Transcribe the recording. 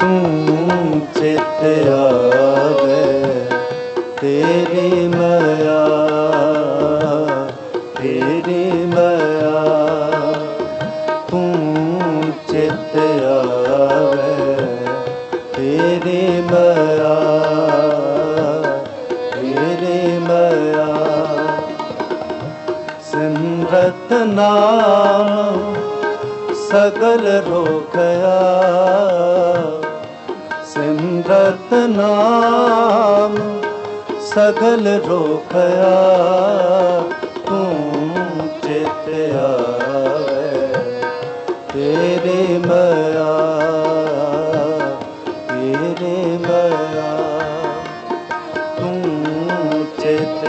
ਤੂੰ ਚਿਤ ਆਵੇ, ਤੇਰੀ ਮਾਇਆ ਤੇਰੀ ਮਾਇਆ। ਤੂੰ ਚਿਤ ਆਵੇ, ਤੇਰੀ ਮਾਇਆ ਤੇਰੀ ਮਾਇਆ। ਸਿਮਰਤ ਨਾਮ ਸਗਲ ਰੋਖਿਆ ਸਤਨਾਮ ਸਗਲ ਰੋਖਿਆ ਤੂੰ ਚਿਤ ਆਵੇ ਤੇਰੇ ਮਇਆ ਤੇਰੇ ਮਇਆ ਤੂੰ ਚਿਤ